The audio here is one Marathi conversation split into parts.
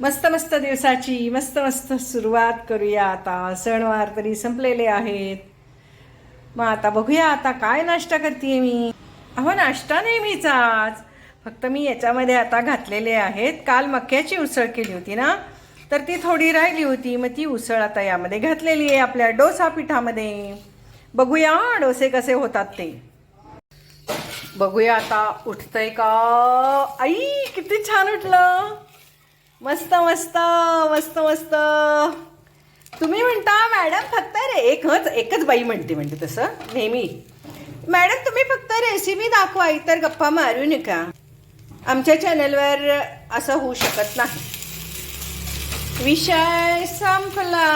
मस्त मस्त दिवसाची मस्त मस्त सुरुवात करूया आता. सणवार तरी संपलेले आहेत. मग आता बघूया आता काय नाश्ता करते मी. अहो नाश्ता नेहमीचाच फक्त मी याच्यामध्ये आता घातलेले आहेत. काल मक्याची उसळ केली होती ना? तर ती थोडी राहिली होती. मग ती उसळ आता यामध्ये घातलेली आहे आपल्या डोसा पिठामध्ये. बघूया डोसे कसे होतात ते. बघूया आता उठतंय का? आई किती छान उठलं. मस्त मस्त मस्त मस्त. तुम्ही म्हणता मॅडम फक्त रे एकच एकच बाई म्हणते म्हणते तसं नेहमी. मॅडम तुम्ही फक्त रेसिपी दाखवा इतर गप्पा मारू नका. आमच्या चॅनलवर असं होऊ शकत नाही. विषय संपला.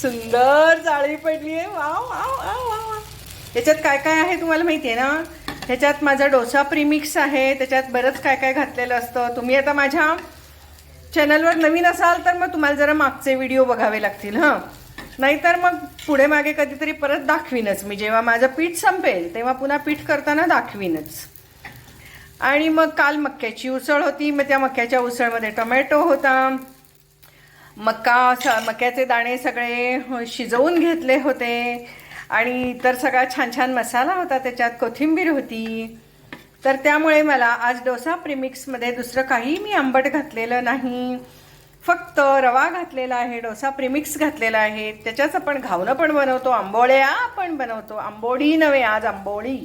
सुंदर जाळी पडली आहे वा वा वा वा वा त्याच्यात काय काय आहे तुम्हाला माहिती आहे ना? त्याच्यात माझा डोसा प्रीमिक्स आहे त्याच्यात बरंच काय काय घातलेलं असतं. तुम्ही आता माझ्या चॅनलवर नवीन असाल तर मग तुम्हाला जरा मागचे व्हिडिओ बघावे लागतील हां. नाहीतर मग पुढे मागे कधीतरी परत दाखवीनच. मी जेव्हा माझं पीठ संपेल तेव्हा पुन्हा पीठ करताना दाखवीनच. आणि मग काल मक्याची उसळ होती मग त्या मक्याच्या उसळमध्ये टोमॅटो होता. मका स मक्याचे दाणे सगळे शिजवून घेतले होते. आणि इतर सगळा छान छान मसाला होता त्याच्यात कोथिंबीर होती. तर त्यामुळे मला आज डोसा प्रिमिक्समध्ये दुसरं काही मी आंबट घातलेलं नाही. फक्त रवा घातलेला आहे डोसा प्रिमिक्स घातलेला आहे. त्याच्याच आपण घावणं पण बनवतो आंबोळ्या पण बनवतो. आंबोळी नव्हे आज आंबोळी.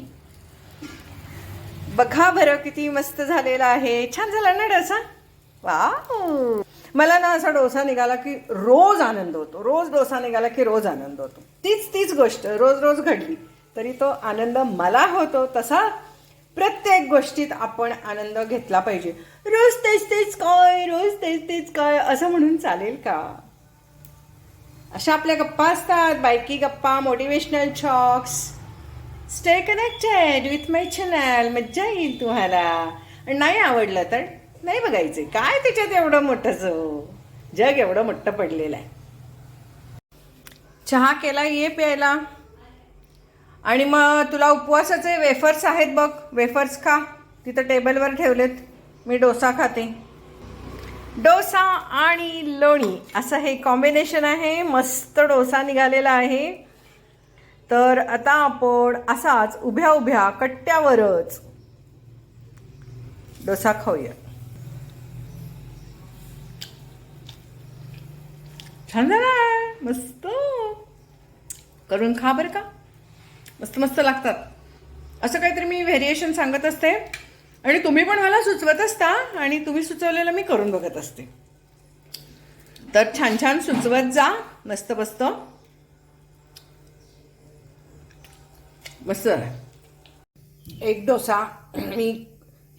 बघा बरं किती मस्त झालेला आहे. छान झाला ना डोसा? वा मला ना असा डोसा निघाला की रोज आनंद होतो. रोज डोसा निघाला की रोज आनंद होतो. तीच तीच गोष्ट रोज रोज घडली. तरी तो आनंद मला होतो तसा प्रत्येक गोष्टीत आपण आनंद घेतला पाहिजे. रोज तेच तेच काय रोज तेच तेच काय असं म्हणून चालेल का? अशा आपल्या गप्पा असतात. बायकी गप्पा motivational chalks stay connected with my channel मज्जा येईल तुम्हाला. नाही आवडलं तर नाही बघायचे. काय त्याच्यात एवढं मोठंच? हो. जग एवढं मोठं पडलेलं आहे. चहा केला ये प्यायला. आणि मग तुला उपवासाचे वेफर्स आहेत बघ. वेफर्स खा. तिथं टेबलवर ठेवलेत. मी डोसा खाते. डोसा आणि लोणी असं हे कॉम्बिनेशन आहे. मस्त डोसा निघालेला आहे. तर आता आपण असाच उभ्या उभ्या कट्ट्यावरच डोसा खाऊया. छान झाला मस्त! करून खा बरं का? मस्त मस्त लागतात. असं काहीतरी मी व्हेरिएशन सांगत असते. आणि तुम्ही पण मला सुचवत असता आणि तुम्ही सुचवलेलं मी करून बघत असते. तर छान छान सुचवत जा. मस्त मस्त. मस्त एक डोसा मी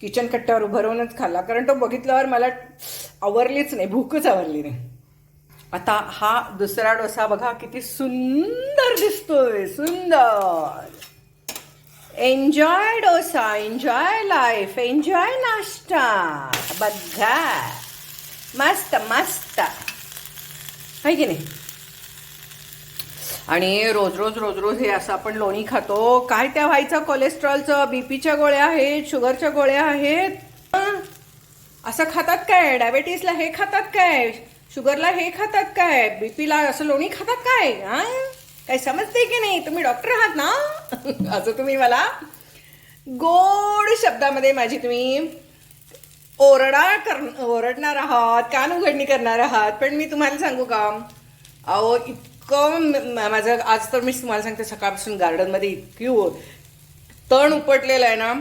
किचन कट्ट्यावर उभं राहूनच खाल्ला. कारण तो बघितल्यावर मला आवरलीच नाही. भूकच आवरली नाही. आता हा दुसरा डोसा बघा किती सुंदर दिसतोय सुंदर. Enjoy dosa enjoy life enjoy नाश्ता. बघा. मस्त मस्त. आहे की नाही? आणि रोज रोज रोज रोज हे असं आपण लोणी खातो. काय त्या व्हायचं? कोलेस्ट्रॉलचं बीपीच्या गोळ्या आहेत शुगरच्या गोळ्या आहेत. असं खातात काय? डायबेटीसला हे खातात काय? शुगरला हे खातात काय? बीपीला असं लोणी खातात काय? हा? काय समजते की नाही? तुम्ही डॉक्टर आहात ना? असं तुम्ही मला गोड शब्दामध्ये माझी तुम्ही ओरडा कर ओरडणार आहात कान उघडणी करणार आहात. पण मी तुम्हाला सांगू का? अहो इतकं माझं आज तर मी तुम्हाला सांगते सकाळपासून गार्डनमध्ये इतकी तण उपटलेलं आहे ना?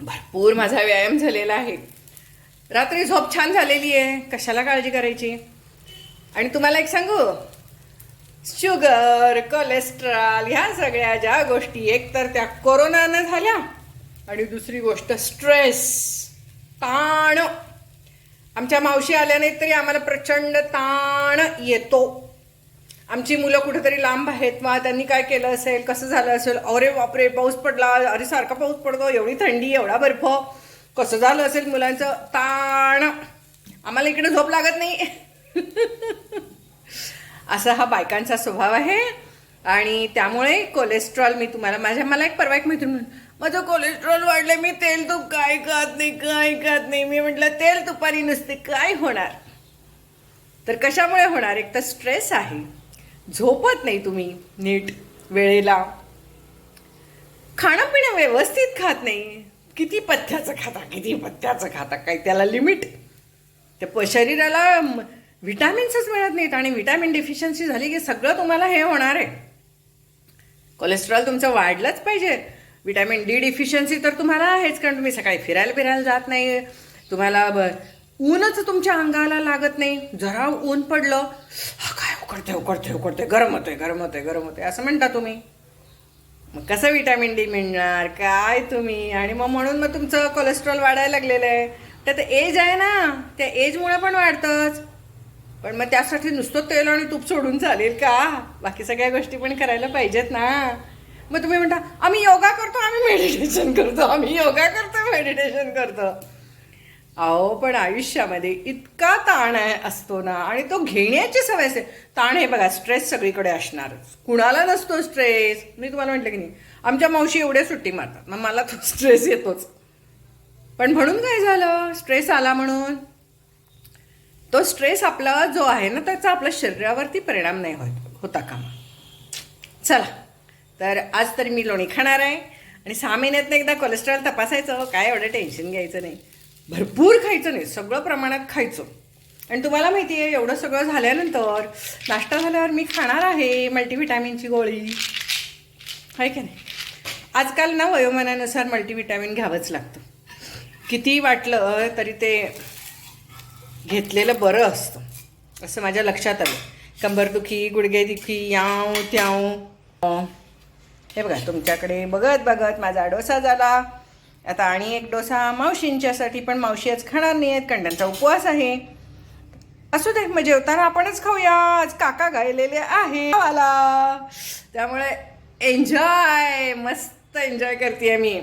भरपूर माझा व्यायाम झालेला आहे. रात्री झोप छान झालेली आहे. कशाला काळजी करायची? आणि तुम्हाला एक सांगू? शुगर कोलेस्ट्रॉल ह्या सगळ्या ज्या गोष्टी एक तर त्या कोरोनानं झाल्या आणि दुसरी गोष्ट स्ट्रेस ताण. आमच्या मावशी आल्या नाहीत तरी आम्हाला प्रचंड ताण येतो. आमची मुलं कुठेतरी लांब आहेत. मग त्यांनी काय केलं असेल? कसं झालं असेल? अरे बापरे पाऊस पडला. अरे सारखा पाऊस पडतो. एवढी थंडी एवढा बर्फ. कसं झालं असेल मुलांचं? ताण. आम्हाला इकडे झोप लागत नाही. असा हा बायकांचा स्वभाव आहे. आणि त्यामुळे कोलेस्ट्रॉल मी तुम्हाला माझ्या मला एक परवा एक मैत्रीण माझं कोलेस्ट्रॉल वाढलं मी तेल तूप काय खात नाही काय खात नाही. मी म्हटलं तेल तुपारी नसते काय होणार? तर कशामुळे होणार? एक तर स्ट्रेस आहे. झोपत नाही तुम्ही नीट वेळेला. खाणं पिणं व्यवस्थित खात नाही. किती पथ्याचं खाता किती पथ्याचं खाता काय त्याला लिमिट ते प शरीराला विटॅमिन्सच मिळत नाहीत आणि विटॅमिन डिफिशियन्सी झाली की सगळं तुम्हाला हे होणार आहे. कोलेस्ट्रॉल तुमचं वाढलंच पाहिजे. विटॅमिन डी डिफिशियन्सी तर तुम्हाला आहेच कारण तुम्ही सकाळी फिरायला फिरायला जात नाही. तुम्हाला ऊनच तुमच्या अंगाला लागत नाही. जरा ऊन पडलं हा काय उकडते उकडते उकडते गरम होते गरम होते गरम होते असं म्हणता तुम्ही. मग कसं विटॅमिन डी मिळणार? काय तुम्ही? आणि मग म्हणून मग तुमचं कोलेस्ट्रॉल वाढायला लागलेलं आहे. त्यात एज आहे ना त्या एजमुळे पण वाढतंच. पण मग त्यासाठी नुसतं तेल आणि तूप सोडून चालेल का? बाकी सगळ्या गोष्टी पण करायला पाहिजेत ना. मग तुम्ही म्हणता आम्ही योगा करतो आम्ही मेडिटेशन करतो आम्ही योगा करतो मेडिटेशन करतो. अहो पण आयुष्यामध्ये इतका ताण आहे असतो ना आणि तो घेण्याची सवय असते. ताण हे बघा स्ट्रेस सगळीकडे असणारच. कुणाला नसतो स्ट्रेस मी तुम्हाला म्हटलं की नाही आमच्या मावशी एवढे सुट्टी मारतात. मग मला तो स्ट्रेस येतोच. पण म्हणून काय झालं? स्ट्रेस आला म्हणून. तो स्ट्रेस आपला जो आहे ना त्याचा आपल्या शरीरावरती परिणाम नाही होत होता कामा. चला. तर आज तरी मी लोणी खाणार आहे. आणि सहा महिन्यातनं एकदा कोलेस्ट्रॉल तपासायचं. काय एवढं टेन्शन घ्यायचं नाही. भरपूर खायचं नाही सगळं प्रमाणात खायचं. आणि तुम्हाला माहिती आहे एवढं सगळं झाल्यानंतर नाश्ता झाल्यावर मी खाणार आहे मल्टीव्हिटॅमिनची गोळी. आहे की नाही? आजकाल ना वयोमानानुसार मल्टीव्हिटॅमिन घ्यावंच लागतं. किती वाटलं तरी ते घेतलेलं बरं असतं. असं माझ्या लक्षात आलं. कंबरदुखी गुडघेदुखी याव त्याव. हे बघा तुमच्याकडे बघत बघत माझा डोसा झाला. आता आणि एक डोसा मावशींच्यासाठी पण मावशी आज खाणार नाही आहेत कारण त्यांचा उपवास आहे. असू दे मग जेवताना आपणच खाऊया. आज काका गायलेले आहे मला त्यामुळे एन्जॉय मस्त एन्जॉय करते मी.